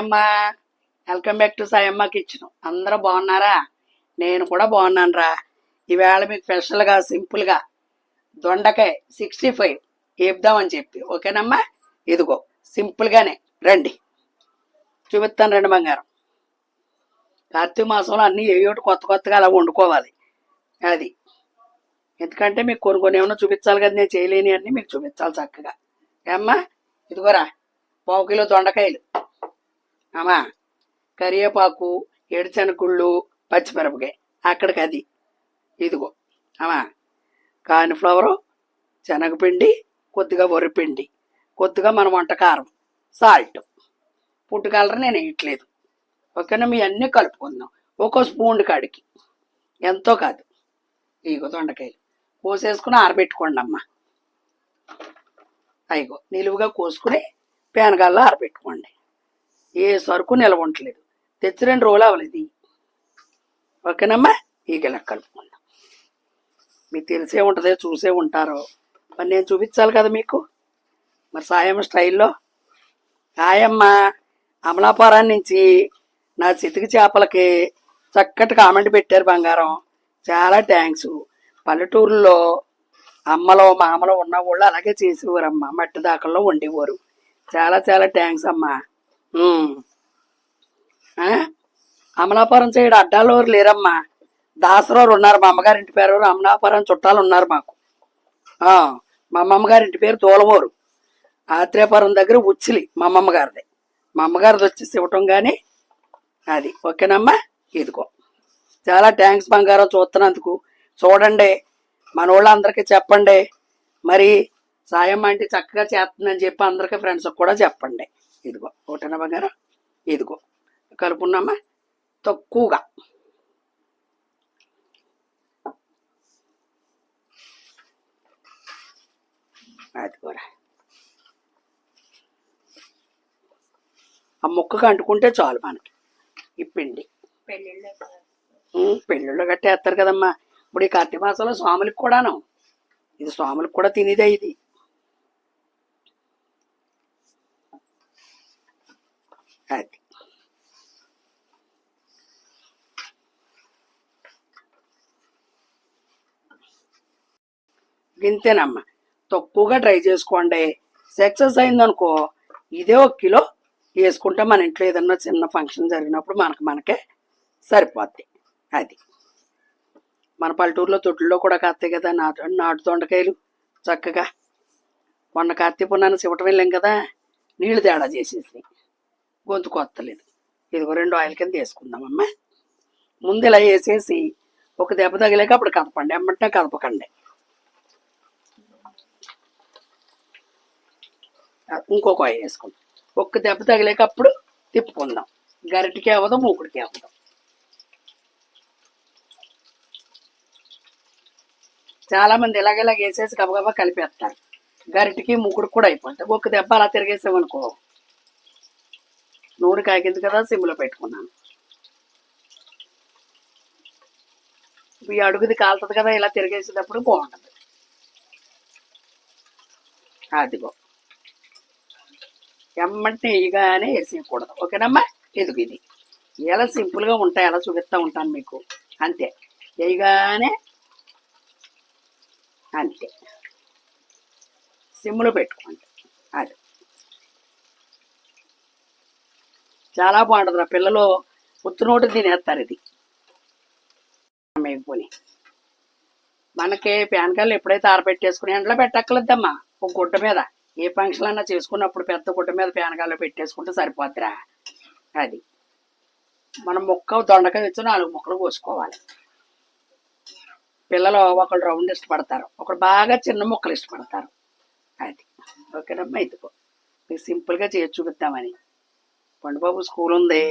Sayamma. Welcome back to Sayamma kitchen అందరూ బాగున్నారా? నేను కూడా బాగున్నాను రా ఈవేళ మీకు స్పెషల్గా సింపుల్గా దొండకాయ సిక్స్టీ ఫైవ్ వేపుదామని చెప్పి. ఓకేనమ్మా? ఇదిగో సింపుల్గానే రండి. చూపిస్తాను రండి బంగారం. కార్తీక మాసంలో అన్నీ ఏయోటి కొత్త కొత్తగా అలా వండుకోవాలి. అది. ఎందుకంటే మీకు కొన్ని కొన్ని ఏమైనా చూపించాలి కదా నేను చేయలేని అన్నీ మీకు చూపించాలి చక్కగా. ఏమ్మా? ఇదిగోరా పావు కిలో దొండకాయలు. అమ్మా కరివేపాకు ఎడిచెనకుళ్ళు పచ్చిమిరపకాయ. అక్కడికి అది ఇదిగో అమ్మా కాలిఫ్లవరు శనగపిండి కొద్దిగా వరిపిండి కొద్దిగా మన వంట కారం సాల్ట్. పుట్టు కలర్ నేను వేయట్లేదు. ఓకేనా? మీ అన్నీ కలుపుకుందాం. ఒక్కో స్పూన్ కాడికి. ఎంతో కాదు. ఇగో దొండకాయలు. కోసేసుకుని ఆరబెట్టుకోండి అమ్మా. అయిగో నిలువుగా కోసుకుని పేనగాల్లో ఆరబెట్టుకోండి. ఏ సరుకు నిలవ ఉండలేదు తెచ్చి రెండు రోజులు అవలేదు ఓకేనమ్మా? ఈగల కలుపుకుందాం. మీకు తెలిసే ఉంటుంది చూసే ఉంటారో. మరి నేను చూపించాలి కదా మీకు? మరి సాయం స్టైల్లో? హాయమ్మ అమలాపురం నుంచి నా చితికి చేపలకి చక్కటి కామెంట్ పెట్టారు బంగారం. చాలా థ్యాంక్స్ పల్లెటూరులో అమ్మలో మామలో ఉన్న వాళ్ళు అలాగే చేసేవారమ్మా. మట్టి దాకల్లో వండేవారు చాలా చాలా థ్యాంక్స్ అమ్మా. అమలాపురం సైడ్ అడ్డాలు ఎవరు లేరమ్మా? దాసరావు ఉన్నారు మా అమ్మగారి ఇంటి పేరు అమలాపురం చుట్టాలు ఉన్నారు మాకు. మా అమ్మమ్మగారి ఇంటి పేరు తోలమూరు ఆత్రేయపురం దగ్గర ఉచ్చిలి మా అమ్మమ్మగారిది. మా అమ్మగారిది వచ్చేసి ఇవ్వటం కానీ అది. ఓకేనమ్మా? ఇదిగో. చాలా థ్యాంక్స్ బంగారం చూస్తున్నందుకు. చూడండి మన వాళ్ళందరికీ చెప్పండి. మరి సాయం అంటే చక్కగా చేస్తుందని చెప్పి అందరికీ ఫ్రెండ్స్ కూడా చెప్పండి. ఇదిగో ఓకేనా బంగారం ఇదిగో. కలుపున్నామా? తక్కువగా. అది కూడా ఆ ముక్కకు అంటుకుంటే చాలు మనకి. ఈ పిండి. పెళ్ళిళ్ళు గట్ట వేస్తారు కదమ్మా. ఇప్పుడు ఈ కార్తీక మాసంలో స్వాములకు కూడాను. ఇది స్వాములకు కూడా తినేదే ఇది. అది గింతేనమ్మా తక్కువగా ట్రై చేసుకోండి. సక్సెస్ అయిందనుకో ఇదే ఒక కిలో వేసుకుంటే మన ఇంట్లో ఏదన్నా చిన్న ఫంక్షన్ జరిగినప్పుడు మనకు మనకే సరిపోద్ది. అది. మన పల్లెటూరులో తొట్టుల్లో కూడా కాస్తాయి కదా నాటు నాటు దొండకాయలు చక్కగా. మొన్న కార్తీక పున్నాన్ని శివటం వెళ్ళాం కదా నీళ్ళు తేడా చేసేసి గొంతు కొత్తలేదు. ఇదిగో రెండు ఆయిల్ కింద వేసుకుందామమ్మా ముందు ఇలా వేసేసి ఒక దెబ్బ తగిలాక అప్పుడు కదపండి. ఎమ్మంటే కదపకండి. ఇంకొక ఆయిల్ వేసుకుందాం. ఒక్క దెబ్బ తగిలాక అప్పుడు తిప్పుకుందాం. గరిటికి అవ్వదు మూకుడికి అవ్వదు. చాలా మంది ఇలాగ ఇలాగ వేసేసి గబగబా కలిపేస్తారు. గరిటికి మూకుడికి కూడా అయిపోతుంది ఒక్క దెబ్బ అలా తిరిగేసామనుకో నూనె కాగింది కదా సిమ్లో పెట్టుకున్నాను. ఈ అడుగుది కాలుతుంది కదా ఇలా తిరిగేసేటప్పుడు బాగుంటుంది. అదిగో. ఎమ్మంటే నెయ్యిగానే వేసేయకూడదు. ఓకేనమ్మా? ఎదుగు ఇది. ఎలా సింపుల్గా ఉంటాయి అలా చూపిస్తూ ఉంటాను మీకు. అంతే. వేయగానే అంతే. సిమ్లో పెట్టుకోండి. అది. చాలా బాగుంటుంది పిల్లలు ఉత్తునోటి తినేస్తారు ఇది. మేపుకొని మనకి ప్యాన్కాయలు ఎప్పుడైతే ఆరబెట్టేసుకుని ఎండలో పెట్టక్కలేదమ్మా ఒక గుడ్డ మీద. ఏ ఫంక్షన్ అన్నా చేసుకున్నప్పుడు పెద్ద గుడ్డ మీద ప్యాన్కాయలు పెట్టేసుకుంటే సరిపోద్దిరా. అది. మనం ముక్క దొండకాయ తెచ్చి నాలుగు ముక్కలు కోసుకోవాలి. పిల్లలు ఒకళ్ళు రౌండ్ ఇష్టపడతారు. ఒకడు బాగా చిన్న ముక్కలు ఇష్టపడతారు. అది. ఓకేనమ్మా ఇదిగో. మీకు సింపుల్గా చేసి చూపిద్దామని. పండుబాబు స్కూల్ ఉంది.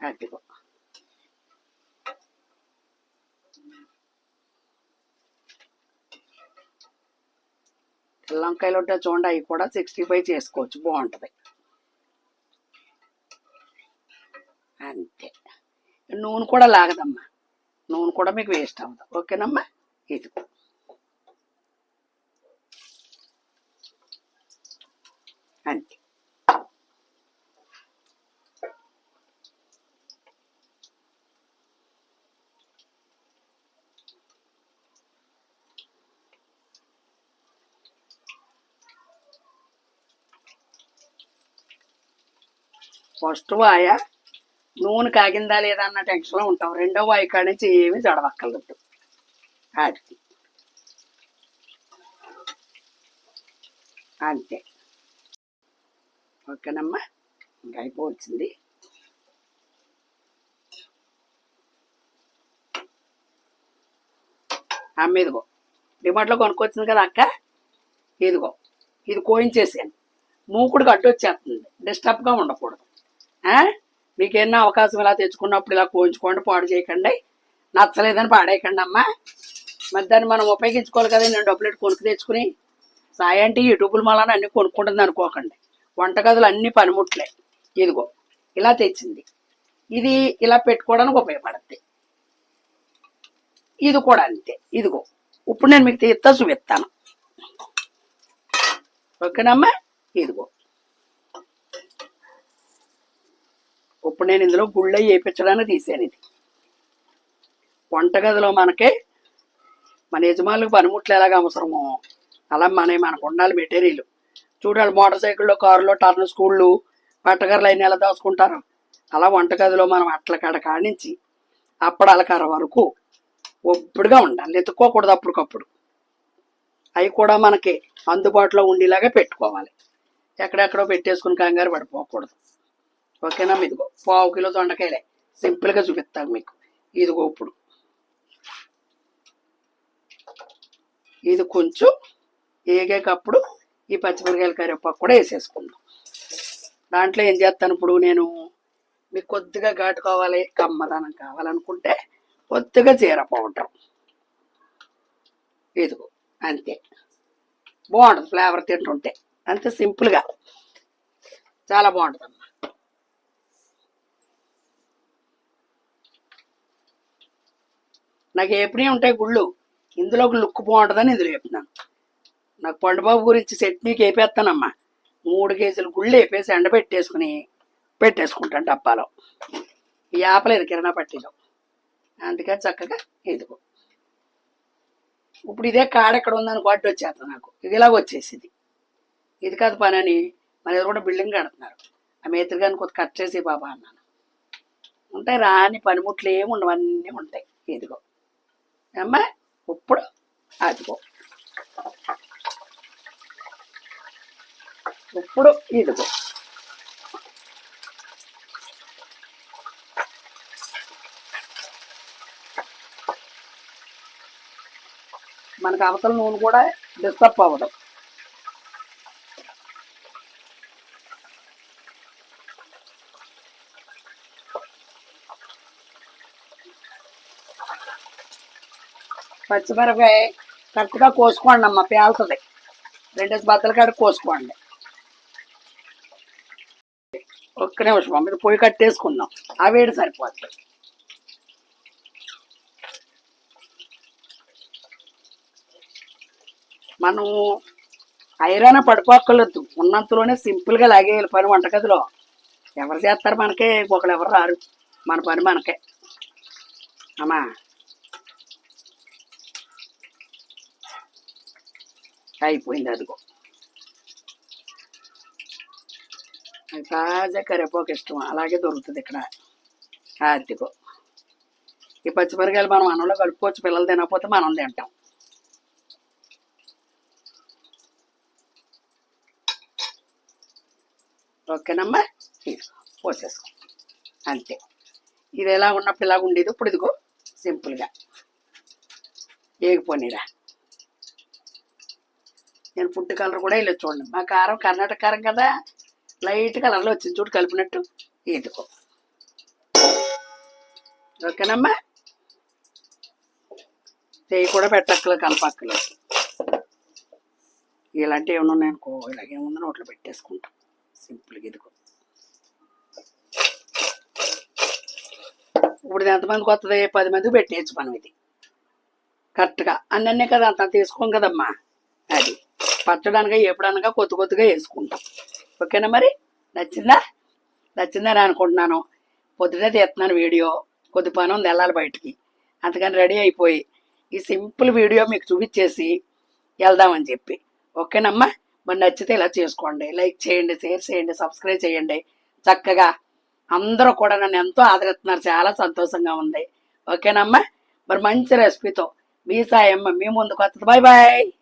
అదిగో. తెల్లంకాయలు ఉంటే చూడండి అవి కూడా సిక్స్టీ ఫైవ్ చేసుకోవచ్చు. బాగుంటుంది. అంతే. నూనె కూడా లాగదమ్మా. నూనె కూడా మీకు వేస్ట్ అవ్వదు. ఓకేనమ్మా? ఇది అంతే ఫస్ట్ వాయ నూనె కాగిందా లేదా అన్న టెన్షన్లో ఉంటాం. రెండో వాయి కాడ నుంచి ఏమి జడవక్కర్లేదు. వాటికి అంతే. ఓకేనమ్మా. ఇంకా అయిపోవచ్చింది. అమ్మ ఇదిగో. డిమార్ట్లో కొనుక్కొచ్చింది కదా అక్క? ఇదిగో. ఇది కోయించేసాను. మూకుడు కట్టొచ్చేస్తుంది. వచ్చేస్తుంది డిస్టర్బ్గా ఉండకూడదు. మీకేమన్నా అవకాశం ఇలా తెచ్చుకున్నప్పుడు ఇలా కోయించుకోండి పాడు చేయకండి. నచ్చలేదని పాడేయకండి అమ్మా. మరి దాన్ని మనం ఉపయోగించుకోవాలి కదా నేను డబ్బులు కొనుక్కు తెచ్చుకుని. సాయంటి యూట్యూబ్లు మళ్ళా అన్ని కొనుక్కుంటుంది అనుకోకండి. వంటగదులు అన్ని పనిముట్లే. ఇదిగో ఇలా తెచ్చింది. ఇది ఇలా పెట్టుకోవడానికి ఉపయోగపడుద్ది. ఇది కూడా అంతే. ఇదిగో ఇప్పుడు నేను మీకు తీస్తా చూపిస్తాను. ఓకేనమ్మా ఇదిగో. ఇప్పుడు నేను ఇందులో గుళ్ళ వేయించడానికి తీసాను ఇది. వంటగదిలో మనకి మన యజమానులకు పనిముట్లు ఎలాగ అవసరమో అలా మన మనకు ఉండాలి మెటీరియల్. చూడాలి మోటార్ సైకిల్లో కారులో టర్న్ స్కూళ్ళు పట్టగర్లు అయిన ఎలా దాచుకుంటారు? అలా వంటగదిలో మనం అట్ల కాడ కాడించి అప్పడాల కర్ర వరకు ఒప్పుడుగా ఉండాలి. ఎత్తుక్కోకూడదు అప్పటికప్పుడు. అవి కూడా మనకి అందుబాటులో ఉండేలాగా పెట్టుకోవాలి. ఎక్కడెక్కడో పెట్టేసుకుని కంగారు పడిపోకూడదు. ఓకేనా? ఇదిగో పావు కిలో దొండకాయలే. సింపుల్గా చూపిస్తాను మీకు. ఇదిగో ఇప్పుడు. ఇది కొంచెం ఏగేకప్పుడు ఈ పచ్చిమిరకాయల కరివేపాకు కూడా వేసేసుకుందాం. దాంట్లో ఏం చేస్తాను ఇప్పుడు నేను? మీకు కొద్దిగా ఘాటు కావాలి కమ్మదనం కావాలనుకుంటే కొద్దిగా జీర పౌడర్. ఇదిగో అంతే. బాగుంటుంది ఫ్లేవర్ తింటుంటే. అంతే సింపుల్గా. చాలా బాగుంటుంది నాకు ఎప్పుడే ఉంటాయి గుళ్ళు. ఇందులో ఒక లుక్ బాగుంటుందని ఇందులో చెప్తున్నాను నాకు పండుబాబు గురించి చట్నీకి వేపేస్తానమ్మా మూడు కేజీలు గుళ్ళు వేపేసి ఎండ పెట్టేసుకుని పెట్టేసుకుంటాను డబ్బాలో. ఈ ఆపలేదు కిరణా పట్టిలో. అందుకని చక్కగా ఇదిగో. ఇప్పుడు ఇదే కాడ ఎక్కడ ఉందని కొట్టి వచ్చేస్తా నాకు. ఇది ఇలాగ వచ్చేసింది. ఇది కాదు పని అని మన ఎదురు కూడా బిల్డింగ్ కడుతున్నారు. ఆ మేత్రి గారిని కొద్ది కట్ చేసి బాబా అన్నాను. ఉంటాయి రాని పనిముట్లు ఏమి ఉండవన్నీ ఉంటాయి. ఇదిగో. అమ్మా ఇప్పుడు అదిగో ఇప్పుడు ఇదిగో మనకు అవతల నూనె కూడా డిస్టర్బ్ అవ్వదు పచ్చిమిరపకాయ కరెక్ట్గా కోసుకోండి అమ్మ పేలుతుంది. రెండేసి బద్దలు కాడ కోసుకోండి. ఒక్క నిమిషం అమ్మ పొయ్యి కట్టేసుకుందాం. ఆ వేడి సరిపోతుంది మనం ఐరాన పడిపోక్కర్లేదు. ఉన్నంతలోనే సింపుల్గా లాగేయాలి పని వంటగదిలో. ఎవరు చేస్తారు మనకే? ఒకళ్ళు ఎవరు రారు. మన పని మనకే. అమ్మా. అయిపోయింది అదిగో. తాజా కరివేపాకు ఇష్టం అలాగే దొరుకుతుంది ఇక్కడ. అదిగో. ఈ పచ్చిమిరకాయలు మనం అన్నంలో కలుపుకోవచ్చు పిల్లలు తినకపోతే మనం తింటాం. ఓకేనమ్మా? పోసేసుకో. అంతే. ఇది ఎలా ఉన్నప్పుడు ఇలాగ ఉండేది ఇప్పుడు ఇదిగో సింపుల్గా. ఏగిపోనీరా. నేను ఫుడ్ కలర్ కూడా వెళ్ళి చూడండి మా కారం కర్ణాటక కారం కదా లైట్ కలర్లో వచ్చింది చూడు కలిపినట్టు. ఇదిగో. ఓకేనమ్మా? చేయి కూడా పెట్టక్కలు కలపక్కలు ఇలాంటివి ఏమైనా ఉన్నాయనుకో ఇలాగేముందో నోట్లో పెట్టేసుకుంటాం. సింపుల్గా ఇదిగో. ఇప్పుడు ఎంతమందికి వస్తుంది పది మందికి పెట్టేయచ్చు మనం ఇది. కరెక్ట్గా. అన్నీ కదా అంత తీసుకోం కదమ్మా? అది. పచ్చడానిగా ఎప్పుడనగా కొద్ది కొద్దిగా వేసుకుంటాం. ఓకేనా మరి? నచ్చిందా? నచ్చిందని అనుకుంటున్నాను. పొద్దునే తీస్తున్నాను వీడియో. కొద్ది పని ఉంది వెళ్ళాలి బయటికి. అందుకని రెడీ అయిపోయి ఈ సింపుల్ వీడియో మీకు చూపించేసి వెళ్దామని చెప్పి. ఓకేనమ్మా? మరి నచ్చితే ఇలా చేసుకోండి. లైక్ చేయండి షేర్ చేయండి సబ్స్క్రైబ్ చేయండి. చక్కగా అందరూ కూడా నన్ను ఎంతో ఆదరిస్తున్నారు. చాలా సంతోషంగా ఉంది. ఓకేనమ్మా? మరి మంచి రెసిపీతో మీ సాయమ్మ మీ ముందుకు వస్తుంది. Bye bye!